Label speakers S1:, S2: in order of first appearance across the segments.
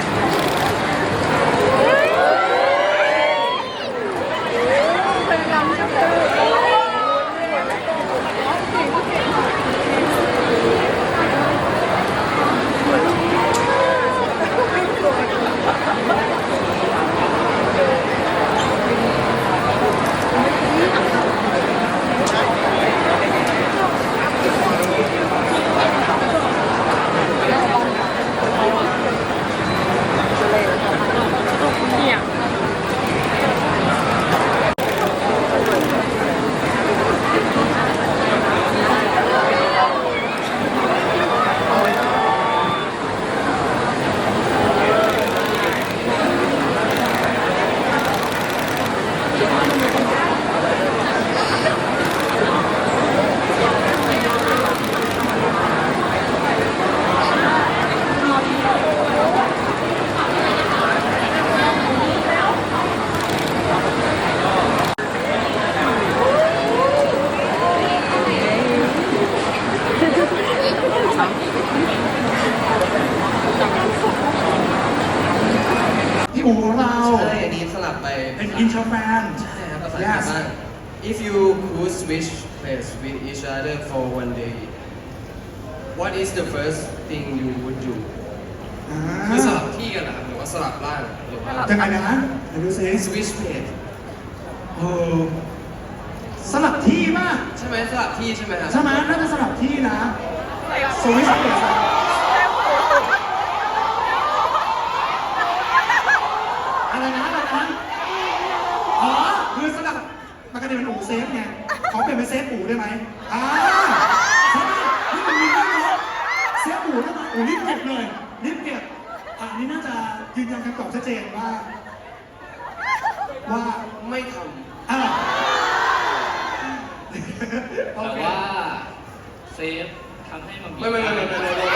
S1: Thank you. Could switch place with each other for one day what is the first thing you would do
S2: อ่า
S1: คือสลับที่กันนะครับหรือว่าสลับร่างหรือว่า
S2: ยังไงนะเดี๋ยวดูซิ
S1: switch place
S2: เออสลับที่มาก
S1: ใช่ไหมสลับที่ใช่ไหมครับ
S2: ใช่ไหมน่าจะสลับที่นะสวิสเปสอะไรนะอะไรนะอ๋อคือสลับปกติเป็นอู่เซฟไงขอ เปลี่ยนเป็นเซฟอู่ได้ไหมอ่าใช่ไหมนี่มันมีด้วยเนาะเซฟอู่ได้ไหมโอ้รีบเก็บเลยรีบเก็บอะอันนี้น่าจะยืนยันคำตอบชัดเจนว่า ว่า
S1: ไม่ท
S2: อ่าโอ
S3: แต่
S2: เค
S3: ว่าเซฟทำให้มันำ
S1: ไม่ไม่ไม่ไม่ไม่ไม่ไม่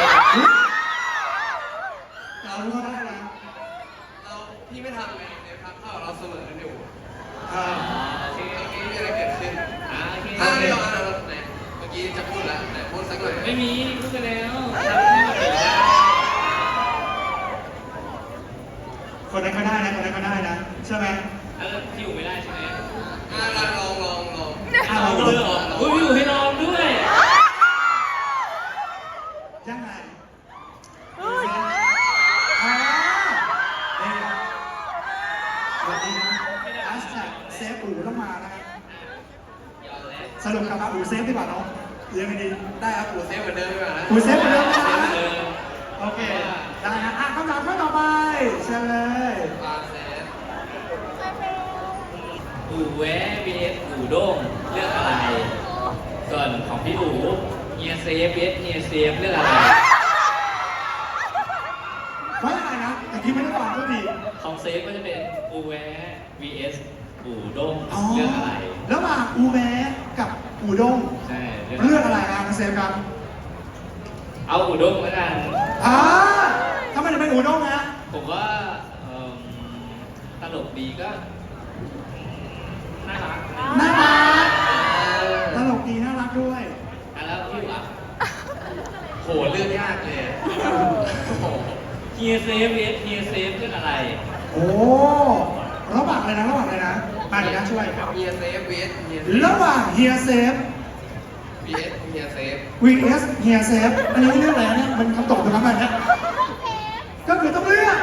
S2: เรารู้ว่าได้แล้ว
S1: เราพี่ไม่ทำไงเดี๋ยวครับเท่ากับเราเสมอกันอยู่
S2: อ่า
S3: โอเค
S1: เมื่อกี้มีอะไรเกิดขึ้น
S3: อ่าโอเค
S1: อ่าไม่ยอมอ่านไหนเมื่อกี้จะพูดแล้วไหนพูดสักหน่อย
S3: ไม่มีพูดไปแล้วทำให้มันเป็นได้
S2: คนนั้นก็ได้นะ คนนั้นก็ได้นะ ใช่ไหม
S3: เออพี่อยู่ไม่ได้ใช่ไหม
S1: อ่าลองลองลอง
S2: อ่า
S3: ลองเลยเหรออุ้ยพี่อยู่ให้ลองด้วย
S2: ยังไงอ่าเอ๊ะวันนี้นะแฮชแท็กเซฟอูต้องมานะครับ
S3: ยอมแล้ว
S2: สรุปกลับมาอูเซฟดีกว่าเนาะหรือยังไงดี
S1: ได้ครับปูเซฟเหมือนเดิมดีกว่านะ
S2: อูเซฟเหมือนเดิมนะ
S3: เซฟ
S2: คะ
S3: เลย
S2: โอเคได้นะอะคำถามข้อต่อไปเชิญเลย
S1: ปาเซฟ
S3: อูแวะ vs อูด้งเลือกอะไร ส่วนของพี่อูเฮียเซฟ vs เฮียเซฟเลือกอะไร
S2: ว่ายังไงนะแต่ที่ไม่ได้ฟังก็ดี
S3: ของเซฟก็จะเป็นอูแวะ vs อูด้ง
S2: อ๋อ
S3: เลือกอะไร
S2: ระหว่างอูแวกับอูด้ง
S3: ใช่
S2: เลือกอะไรอะคุณเซฟครับ
S3: เอาอูด้งแล้วกัน
S2: อ่าถ้ามันจะเป็นอูด้งนะ
S3: ผมว่าเอิ่มตลกดีก็
S1: เลือกยากเลยอะโอ้โห
S3: เฮียเซฟเวสเฮียเซฟเรื่องอะไร
S2: โอ้ระหว่างอะไรนะระหว่างอะไรนะมาเดี๋ยวนะช่วย
S1: เฮียเซฟเวสเฮียเซฟ
S2: ระหว่างเฮียเซฟ
S1: เวสเฮียเซฟ
S2: vs เฮียเซฟอันนี้เรื่องอะไรนะเนี่ยมันคำตอบตรงนั้นไหมเนี่ยก็คือต้องเลือก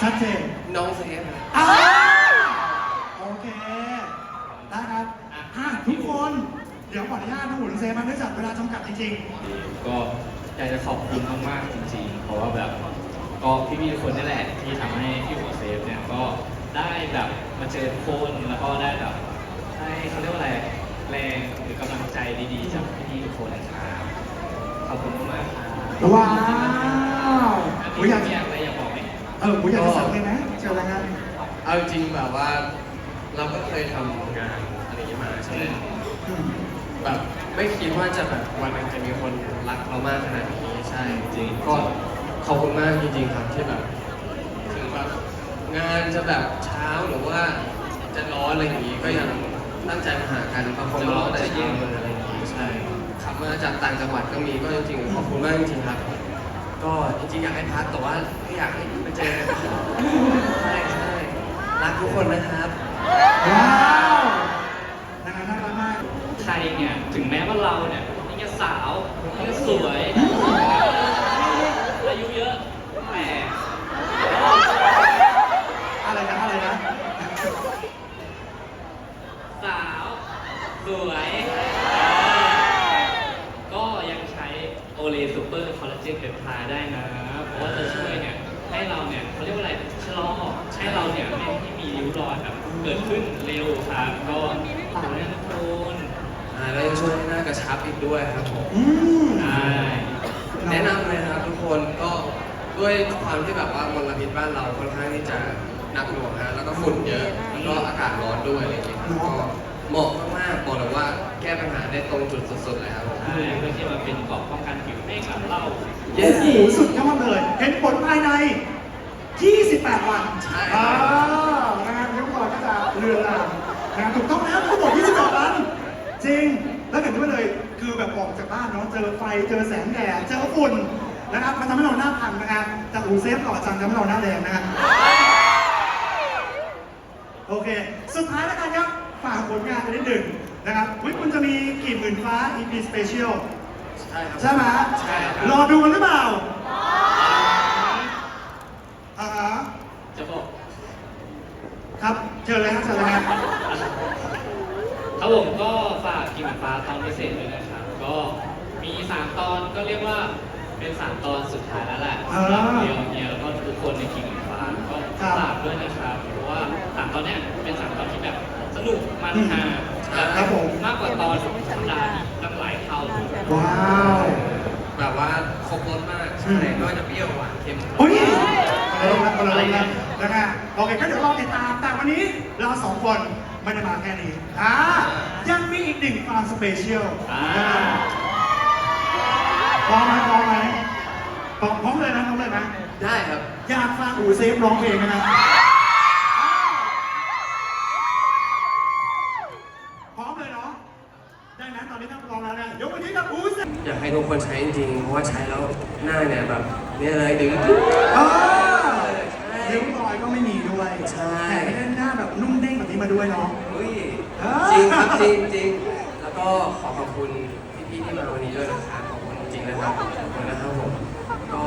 S2: ชัดเจน
S1: น้องเซฟ
S2: อ่าโอเคได้ครับอะทุกคนเดี๋ยวขออนุญาตนะหูน้องเซฟมาเนื่องจากเวลาจำกัดจริง
S3: ก็อยากจะขอบคุณมากๆจริงๆ เพราะว่าแบบก็พี่ๆทุกคนนี่แหละที่ทำให้พี่หัวเซฟเนี่ยก็ได้แบบมาเจอทุกคนแล้วก็ได้แบบได้เขาเรียกว่าอะไรแรงหรือกำลังใจดีๆจากพี่ๆทุกคนนะครับขอบคุณมากๆครับ
S2: ๆ ว้าวผม
S3: พี่
S2: อยาก
S3: อยากอะไรอยากบอกไหม
S2: เออผมอยากจะสั่งเลยนะเจออะไรกัน
S1: เอาจริงๆแบบว่า เราก็เคยทำงานอะไรอย่างเงี้ยมาใช่ไหม
S2: อืม
S1: แบบไม่คิดว่าจะแบบวันหนึงจะมีคนรักเรามากขนาดนี้ใช่จริงก็ขอบคุณมากจริงๆครับที่แบบถึงแบบงานจะแบบเช้าหรือว่าจะร้อนอะไรอย่างงี้ก็ยังตั้งใจมาหากันบางคนก็ร้อนแต่เช้าเลยอะไรอย่างงี้ใช่ขับมาจากต่างจังหวัดก็มีก็จริงๆขอบคุณมากจริงๆครับกก็จริงๆอยากให้พักแต่ว่าไม่อยากให้มาเจอกันใช่ใช่รักทุกคนนะครับ
S2: ว้าวนะครับน่ารักมาก
S3: ใครเนี่ยถึงแม้ว่าเราเนี่ยนี่จะสาวนี่จะสวยอายุเยอะแต่
S2: อะไรนะอะไรนะ
S3: สาวสวยก็ยังใช้โอเลซูเปอร์คอลลาเจนเปปไทด์ได้นะ เพราะว่าจะช่วยเนี่ยให้เราเนี่ยเขาเรียกว่าอะไรชะลอให้เราเนี่ยไม่ให้มีริ้วรอยแบบเกิดขึ้นเร็วครับก็ขอแนะนำคุณ
S1: อ่า แล้วยังช่วยให้หน้ากระชับอีกด้วยครับผม
S2: อืม
S3: ใช่
S1: แนะนำเลยนะครับทุกคนก็ด้วยความที่แบบว่ามลพิษบ้านเราค่อนข้างที่จะหนักหน่วงฮะแล้วก็ฝุ่นเยอะแล้วก็อากาศร้อนด้วยอะไรอย่างเงี้ยครับก็เหมาะมากๆบอกเลยว่าแก้ปัญหาได้ตรงจุดสุดๆเลยครับ
S3: ใช่เพื่อที่มาเป็นเกราะป้องกันผิวให้กับเรา
S1: เย้
S2: โอ้โหสุดยอดเลย เห็นผลภายใน 28 วัน
S1: ใช่
S2: อ่านะครับทุกคนก็จะเรือนรางนะครับถูก จากบ้านเนาะเจอไฟเจอแสงแดดเจอฝุ่นนะครับมันทำให้เราหน้าพังนะครับแต่อูเซฟหล่อจังทำให้เราหน้าแดงนะครับโอเค สุดท้ายแล้วกันครับฝากผลงานไปนิดหนึ่งนะครับวิคุณจะมีกี่หมื่นฟ้า EP Special
S1: ใช่ครับ
S2: ใช่ไหม
S1: ใช่ครับ
S2: รอดูกันหรือเปล่าอ่าฮะ
S3: จะบอก
S2: ครับเชิญเลยครับเชิญเลยครับ
S3: ครับผมก็ฝากกินฟ้าตอนพิเศษด้วยนะครับ ก็มี 3 ตอนก็เรียกว่าเป็น 3 ตอนสุดท้ายแล้วแหละสำหรับเดียวเนี่ยแล้วก็ทุกคนในกินฟ้าก็ฝากด้วยนะครับเพราะว่า 3 ตอนเนี้ยเป็น3ตอนที่แบบสนุกมันฮาแบบ
S2: ครับผม
S3: มากกว่าตอนธรรมดาตั้งหลายเท่าเลย
S2: ว้าว
S1: แบบว่าครบรสมากใช่ไม่ว่าจะเปรี้ยวหวานเค็ม
S2: อุ้ยอะไรนะอะไรนะนะฮะโอเคก็เดี๋ยวรอติดตามแต่วันนี้เราสองคน ไม่ได้มาแค่นี้อ่ายังมีอีกหนึ่งตอนสเปเชียล
S3: อ่า
S2: พร้อมไหมพร้อมไหมพร้อมพร้อมเลยนะพร้อมเลยนะ
S1: ได้ครับ
S2: อยากฟังอูเซฟร้องเพลงนะครับพร้อมเลยเนาะได้นะตอนนี้ถ้าพร้อมแล้วเนี่ยยกมือที่กับอูเซฟ
S1: อยากให้ทุกคนใช้จริงๆเพราะว่าใช้แล้วหน้าเนี่ยแบบเนี่ยเลยดึง
S2: อ่าริ้วรอยก็ไม่มีด้วย
S1: ใช่
S2: แถมไม่ได้หน้าแบบนุ่มเด้งแบบนี้มาด้วยเนาะ
S1: อุ้ย
S2: อ่า
S1: จริงครับจริงจริงแล้วก็ขอขอบคุณพี่ๆที่มาวันนี้ด้วยนะครับขอบคุณจริงๆนะครับขอบคุณนะครับผมก็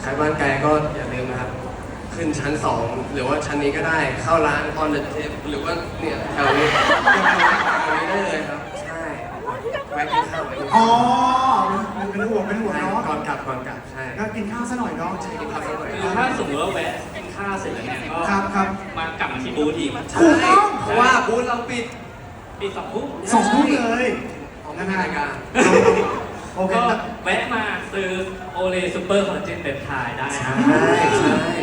S1: ใครบ้านไกลก็อย่าลืมนะครับ ขึ้นชั้น2หรือว่าชั้นนี้ก็ได้เข้าร้านออนเดอะเทปหรือว่าเนี่ยแถวนี้แถวนี้ได้เลยครับ ใช่แวะกินข้าวไปกิน
S2: อ๋
S1: ข้า
S2: อ
S1: ว
S2: เป็นห่วงเป็นห่วง
S1: ใช่
S2: เนาะ
S1: ก่อนกลับก่อนกลับใช่
S2: ก็กินข้าวซะหน่อยเนาะ
S1: กินข้าวสักหน่อย
S3: คือถ้าสมมติว่าแวะกินข้าวเสร็จแล้วเนี่ยก็
S2: ครับครับ
S3: มากลับมาที่บูธอีก
S2: ถูกต้อง
S1: เพราะว่าบูธเราปิด
S3: ปีสองทุ่ม
S2: สองทุ่มเลย
S1: ของไม่มีรายการ
S2: โอเค
S3: ก็แวะมาซื้อโอเลซูเปอร์คอลลาเจนเปปไทด์ได้นะ
S1: ใช่ใช่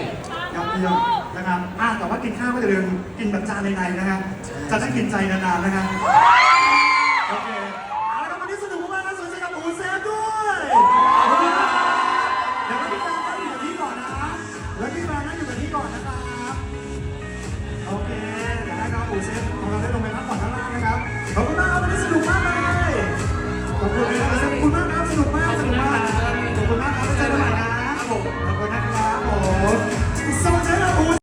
S2: ยอดเยี่ยมนะครับอะแต่ว่ากินข้าวก็อย่าลืมกินแบบจานในๆนะครับ
S1: ใช่
S2: จะได้กินใจนานๆนะครับ
S1: ในี้
S2: ก่อนนะครับ โอเค เดี๋ยวนะครับอูเซฟของเราได้ลง